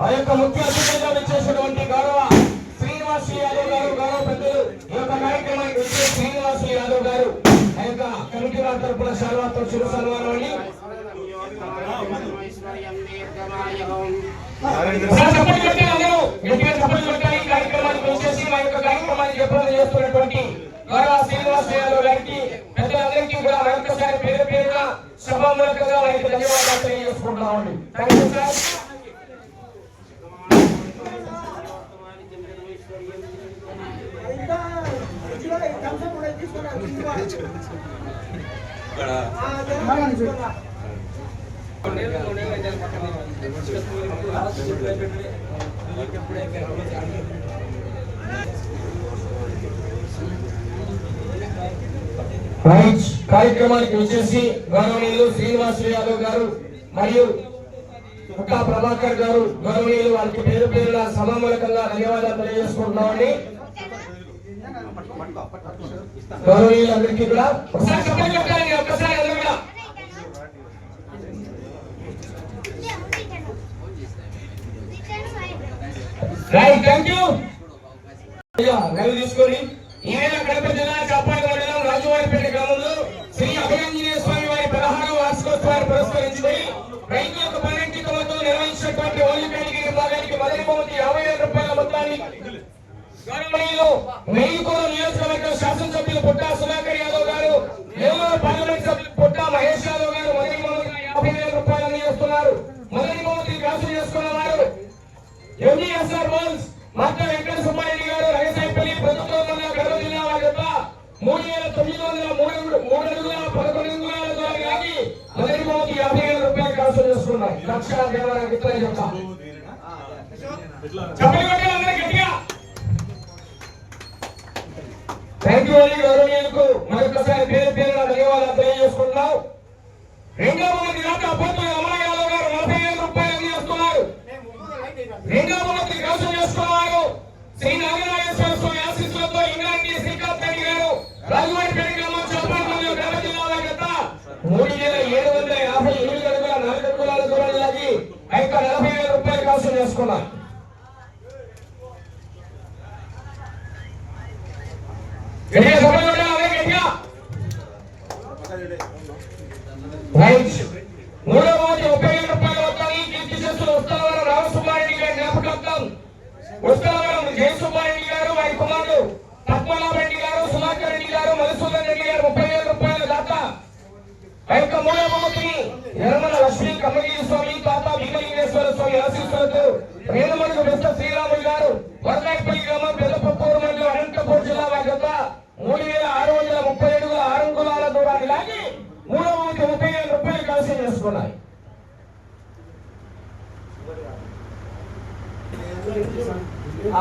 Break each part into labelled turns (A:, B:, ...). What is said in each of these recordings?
A: ఆ యొక్క ముఖ్య అతిథిగా వచ్చేసినటువంటి గౌరవ శ్రీనివాస్ యాదవ్ గారు గౌరవ పెద్దలు ఈ యొక్క కార్యక్రమానికి వచ్చే శ్రీనివాస్ యాదవ్ గారు ఆ యొక్క కమిటీ వారి తరపున సల్వాతో చిరు సన్మానం అండి మా యొక్క కార్యక్రమాన్ని చేస్తున్నటువంటి గౌరవ శ్రీనివాస్ యాదవ్ సభాముఖంగా వారికి ధన్యవాదాలు తెలియజేసుకుంటున్నామండి థ్యాంక్ యూ సార్ రైట్ కార్యక్రమానికి వచ్చేసి గౌరవనీయులు శ్రీనివాస్ యాదవ్ గారు మరియు పుట్టా ప్రభాకర్ గారు గౌరవనీయులు వారికి పేరు పేరున సభామూలకంగా ధన్యవాదాలు తెలియజేసుకుంటున్నామని గౌరవనీయులందరికీ కూడా కూడా. రైట్ థ్యాంక్ యూ అయ్యా తీసుకొని ఈవేళ కడప జిల్లా చాపాడు రాజువారిపేట గ్రామంలో శ్రీ అభయాంజనేయ స్వామి వారి పదహారవ వార్షికోత్సవాన్ని పురస్కరించుకుని రైతులకు పన్నెండు కమతో నిర్వహించినటువంటి ఓలి కేటగిరీ విభాగానికి మొదటి బహుమతి యాభై వేల రూపాయల మొత్తాన్ని గౌరవనీయులు నియోజకవర్గం శాసనసభ్యులు పుట్టా సుధాకర్ యాదవ్ గారు నెల్లూరు పార్లమెంట్ సభ్యులు పుట్టా మహేష్ యాదవ్ గారు మొదటి బహుమతిగా యాభై వేల రూపాయలు అందజేస్తున్నారు మొదటి బహుమతి కాసు చేసుకున్న వారు ఎంజీఎస్ఆర్ బాల్స్ మధ్య వెంకట సుబ్బారెడ్డి గారు రంగసాయిపల్లి ప్రభుత్వం ఉన్న కడప జిల్లా వారి యొక్క మూడు వేల తొమ్మిది వందల మూడు మూడు అడుగుల పదకొండు అంగుళాల ద్వారా కానీ మొదటి బహుమతి యాభై వేల రూపాయలు చేసుకున్నాయి లక్ష దేవర విత్తన యొక్క. చెప్పండి. కొట్టాలి అందరూ గట్టిగా. థ్యాంక్ యూ అండి గౌరవనీయులకు. మరొకసారి పేరు పేరున ధన్యవాదాలు తెలియజేసుకుంటున్నాం. రెండో మంది దాకా అభ్యర్థులు అమర యాదవ్ గారు నలభై వేల రూపాయలు అందిస్తున్నారు. రెండో మంది కోసం చేసుకున్నారు శ్రీ నాగనాగేశ్వర స్వామి ఆశీస్సులతో ఇంగ్లాండ్ శ్రీకాంత్ రెడ్డి గారు రాజవాడిపేట గ్రామం చౌపాడు కడప జిల్లా గత మూడు వేల ఏడు వందల యాభై ఎనిమిది అడుగుల నాలుగు దూరం లాగి నలభై వేల రూపాయలు కోసం చేసుకున్నారు గట్టిగా సభలో మూడో రోజు ముప్పై రూపాయలు వస్తాయి కీర్తి చేస్తున్న ఉత్తలవరం రామసుబ్బారెడ్డి గారి జ్ఞాపకార్థం. ఉత్తలవరం జయసుబ్బారెడ్డి గారు వారి కుమారుడు పద్మనాభరెడ్డి గారు సుధాకర్ రెడ్డి గారు మధుసూదన్ రెడ్డి గారు ముప్పై వేల రూపాయల దాత ఆ యొక్క బహుమతిని నిర్మల లక్ష్మీ కమ్మగిరి స్వామి తాత భీమలింగేశ్వర స్వామి ఆశీస్సులతో రేణుమడుగు బెస్త శ్రీరాములు గారు వరదాయపల్లి గ్రామం పెద్దపప్పూరు మండలం అనంతపూర్ జిల్లా వారి యొక్క మూడు వేల ఆరు వందల ముప్పై అడుగుల ఆరు అంగుళాల దూరాన్ని లాగి మూడో బహుమతి ముప్పై వేల రూపాయలు కలిసి చేసుకున్నాయి.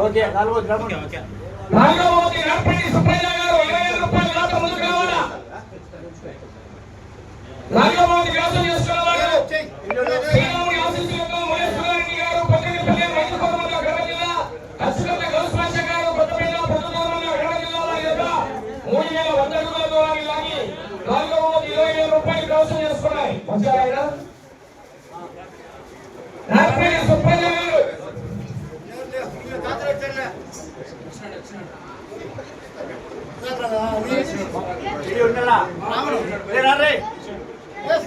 B: ఓకే నాలుగో గ్రామం.
A: నాలుగో బహుమతి నర్పడి సుబ్బయ్య గారు ఇరవై రూపాయలు బహుమతి వ్యాసం చేసుకున్నవారు శ్రీరాముడి ఆశీస్సులతో మహేశ్వరరెడ్డి గారు పొద్దుపల్లి మైదుకూరుమల్ల కడప జిల్లా అశ్వత గౌస్పాష గారు కొత్తపేట వారి మూడు వేల వంద లాగి నాలుగో ఇరవై వేల రూపాయలు చేసుకున్నాయి. వచ్చారు ఆయన సుబ్బయ్య.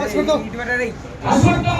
A: আসুন তো